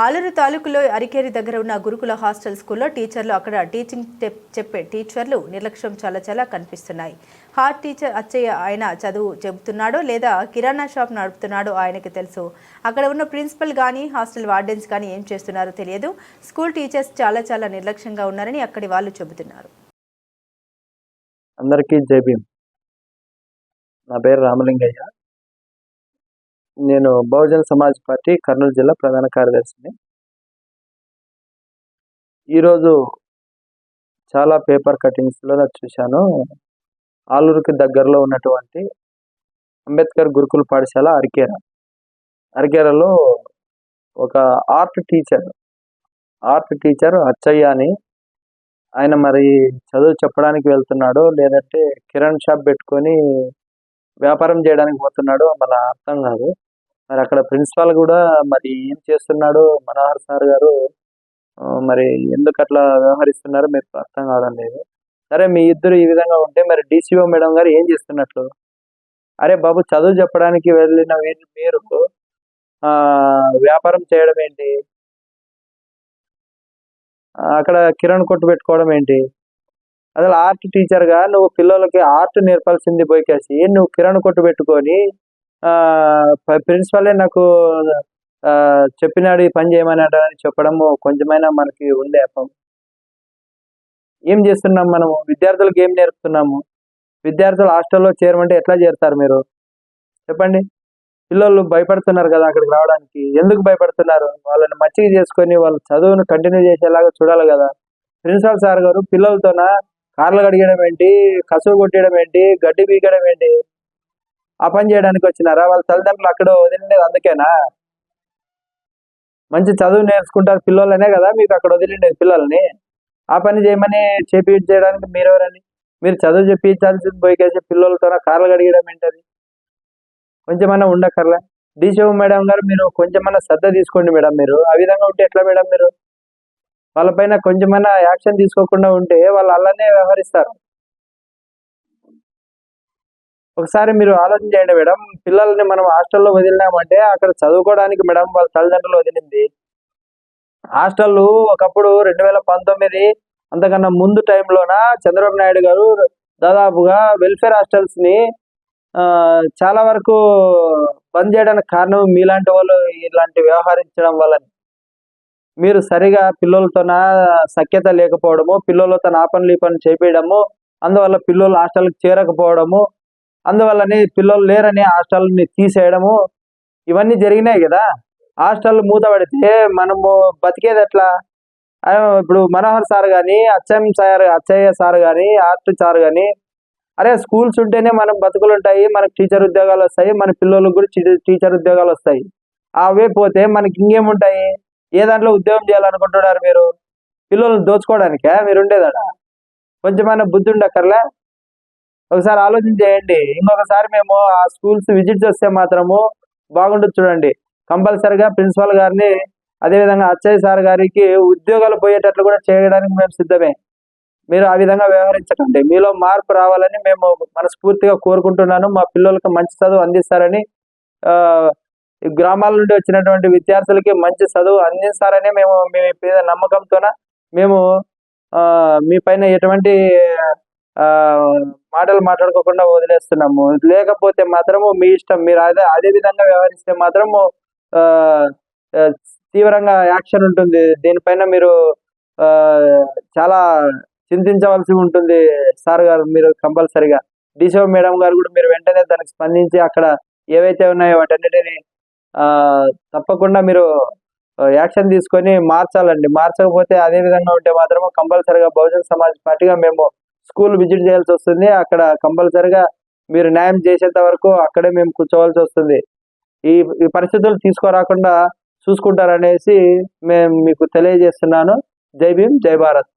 ఆలూరు తాలూకులో అరికేరి దగ్గర ఉన్న గురుకుల హాస్టల్ స్కూల్లో టీచర్లు అక్కడ టీచింగ్ చెప్- చెప్పే టీచర్లు నిర్లక్ష్యం చాలా చాలా కనిపిస్తున్నాయి. హార్ట్ టీచర్ అచ్చయ్య ఆయన చదువు చెబుతున్నాడో లేదా కిరాణా షాప్ నడుపుతున్నాడో ఆయనకి తెలుసు. అక్కడ ఉన్న ప్రిన్సిపల్ కానీ హాస్టల్ వార్డెన్స్ కానీ ఏం చేస్తున్నారో తెలియదు. స్కూల్ టీచర్స్ చాలా చాలా నిర్లక్ష్యంగా ఉన్నారని అక్కడి వాళ్ళు చెబుతున్నారు. అందరికీ జై భీమ్. నా పేరు రామలింగయ్య. నేను బహుజన సమాజ్ పార్టీ కర్నూలు జిల్లా ప్రధాన కార్యదర్శిని. ఈరోజు చాలా పేపర్ కటింగ్స్లో చూశాను. ఆలూరుకి దగ్గరలో ఉన్నటువంటి అంబేద్కర్ గురుకుల పాఠశాల అరికేర. అరికేరలో ఒక art teacher art teacher Achchayya అని ఆయన మరి చదువు చెప్పడానికి వెళ్తున్నాడు లేదంటే కిరణ్ షాప్ పెట్టుకొని వ్యాపారం చేయడానికి పోతున్నాడో మన అర్థం కాదు. మరి అక్కడ ప్రిన్సిపాల్ కూడా మరి ఏం చేస్తున్నాడో మనోహర్ సార్ గారు మరి ఎందుకు అట్లా వ్యవహరిస్తున్నారో మీకు అర్థం కావడం లేదు. సరే మీ ఇద్దరు ఈ విధంగా ఉంటే మరి డిసిఓ మేడం గారు ఏం చేస్తున్నట్లు? అరే బాబు చదువు చెప్పడానికి వెళ్ళిన మీరు ఆ, వ్యాపారం చేయడం ఏంటి? అక్కడ కిరణ్ కొట్టు పెట్టుకోవడం ఏంటి? అసలు ఆర్ట్ టీచర్గా నువ్వు పిల్లలకి ఆర్ట్ నేర్పాల్సింది పోయికేసి నువ్వు కిరణ్ కొట్టు పెట్టుకొని ఆ, ప్రిన్సిపలే నాకు ఆ, చెప్పినాడు ఈ పని చేయమన్నాడు అని చెప్పడము కొంచెమైనా మనకి ఉండే అపం. ఏం చేస్తున్నాం మనము? విద్యార్థులకు ఏం నేర్పుతున్నాము? విద్యార్థులు హాస్టల్లో చేరమంటే ఎట్లా చేరుతారు మీరు? చెప్పండి. పిల్లలు భయపడుతున్నారు కదా అక్కడికి రావడానికి. ఎందుకు భయపడుతున్నారు? వాళ్ళని మంచిగా చేసుకొని వాళ్ళ చదువును కంటిన్యూ చేసేలాగా చూడాలి కదా. ప్రిన్సిపల్ సార్ గారు పిల్లలతోన కార్లు కడిగడం ఏంటి? కసువు కొట్టడం ఏంటి? గడ్డి పీకడం ఏంటి? ఆ పని చేయడానికి వచ్చినారా? వాళ్ళ తల్లిదండ్రులు అక్కడ వదిలిండేది అందుకేనా? మంచి చదువు నేర్చుకుంటారు పిల్లలనే కదా మీకు అక్కడ వదిలిండేది పిల్లల్ని. ఆ పని చేయమని చేపించడానికి మీరెవరని? మీరు చదువు చెప్పించాల్సింది పోయికేసి పిల్లలతో కార్లు కడిగడం ఏంటది? కొంచెమన్నా ఉండక్కర్లే? డీసీఓ మేడం గారు మీరు కొంచెమన్నా శ్రద్ధ తీసుకోండి మేడం మీరు. ఆ విధంగా ఉంటే ఎట్లా మేడం మీరు? వాళ్ళపైన కొంచెమైనా యాక్షన్ తీసుకోకుండా ఉంటే వాళ్ళు అలానే వ్యవహరిస్తారు. ఒకసారి మీరు ఆలోచన చేయండి మేడం. పిల్లల్ని మనం హాస్టల్లో వదిలినామంటే అక్కడ చదువుకోవడానికి మేడం వాళ్ళ తల్లిదండ్రులు వదిలింది. హాస్టల్ ఒకప్పుడు రెండు వేల పంతొమ్మిది అంతకన్నా ముందు టైంలోన చంద్రబాబు నాయుడు గారు దాదాపుగా వెల్ఫేర్ హాస్టల్స్ని చాలా వరకు బంద్ చేయడానికి కారణం మీలాంటి వాళ్ళు ఇలాంటి వ్యవహరించడం వల్ల మీరు సరిగా పిల్లలతోన సఖ్యత లేకపోవడము పిల్లలతో ఆ పనులు ఈ పనులు చేపించడము అందువల్ల పిల్లలు హాస్టల్కి చేరకపోవడము అందువల్లనే పిల్లలు లేరని హాస్టల్ని తీసేయడము ఇవన్నీ జరిగినాయి కదా. హాస్టల్ మూతపడితే మనము బతికేది ఎట్లా? ఇప్పుడు మనోహర్ సార్ కానీ అచ్చయ్యం సార్ అచ్చయ్య సార్ కానీ ఆర్ట్ సార్ కానీ అరే స్కూల్స్ ఉంటేనే మనం బతుకులు ఉంటాయి మనకు టీచర్ ఉద్యోగాలు వస్తాయి మన పిల్లలకు కూడా టీచర్ ఉద్యోగాలు వస్తాయి. అవే పోతే మనకి ఇంకేముంటాయి? ఏ దాంట్లో ఉద్యోగం చేయాలనుకుంటున్నారు మీరు? పిల్లల్ని దోచుకోవడానికే? మీరు ఉండేదాడ కొంచెమైనా బుద్ధి ఉండక్కర్లే? ఒకసారి ఆలోచన చేయండి. ఇంకొకసారి మేము ఆ స్కూల్స్ విజిట్ చేస్తే మాత్రము బాగుంటుంది చూడండి. కంపల్సరిగా ప్రిన్సిపాల్ గారిని అదేవిధంగా అచ్చయ్య సార్ గారికి ఉద్యోగాలు పోయేటట్లు కూడా చేయడానికి మేము సిద్ధమే. మీరు ఆ విధంగా వ్యవహరించకండి. మీలో మార్పు రావాలని మేము మనస్ఫూర్తిగా కోరుకుంటున్నాను. మా పిల్లలకు మంచి చదువు అందిస్తారని ఆ, గ్రామాల నుండి వచ్చినటువంటి విద్యార్థులకి మంచి చదువు అందిస్తారని మేము మీ మీద నమ్మకంతోన మేము ఆ, మీ పైన ఎటువంటి ఆ, మాటలు మాట్లాడుకోకుండా వదిలేస్తున్నాము. లేకపోతే మాత్రము మీ ఇష్టం మీరు అదే అదే విధంగా వ్యవహరిస్తే మాత్రము ఆ, తీవ్రంగా యాక్షన్ ఉంటుంది. దీనిపైన మీరు ఆ, చాలా చింతించవలసి ఉంటుంది సార్ గారు మీరు కంపల్సరిగా. డిసో మేడం గారు కూడా మీరు వెంటనే దానికి స్పందించి అక్కడ ఏవైతే ఉన్నాయో వాటన్నిటిని తప్పకుండా మీరు యాక్షన్ తీసుకొని మార్చాలండి. మార్చకపోతే అదే విధంగా ఉంటే మాత్రం కంపల్సరిగా బహుజన్ సమాజ్ పార్టీగా మేము స్కూల్ విజిట్ చేయాల్సి వస్తుంది. అక్కడ కంపల్సరిగా మీరు న్యాయం చేసేంత వరకు అక్కడే మేము కూర్చోవాల్సి వస్తుంది. ఈ ఈ పరిస్థితులు తీసుకురాకుండా చూసుకుంటారనేసి మేము మీకు తెలియజేస్తున్నాను. జై భీమ్ జై భారత్.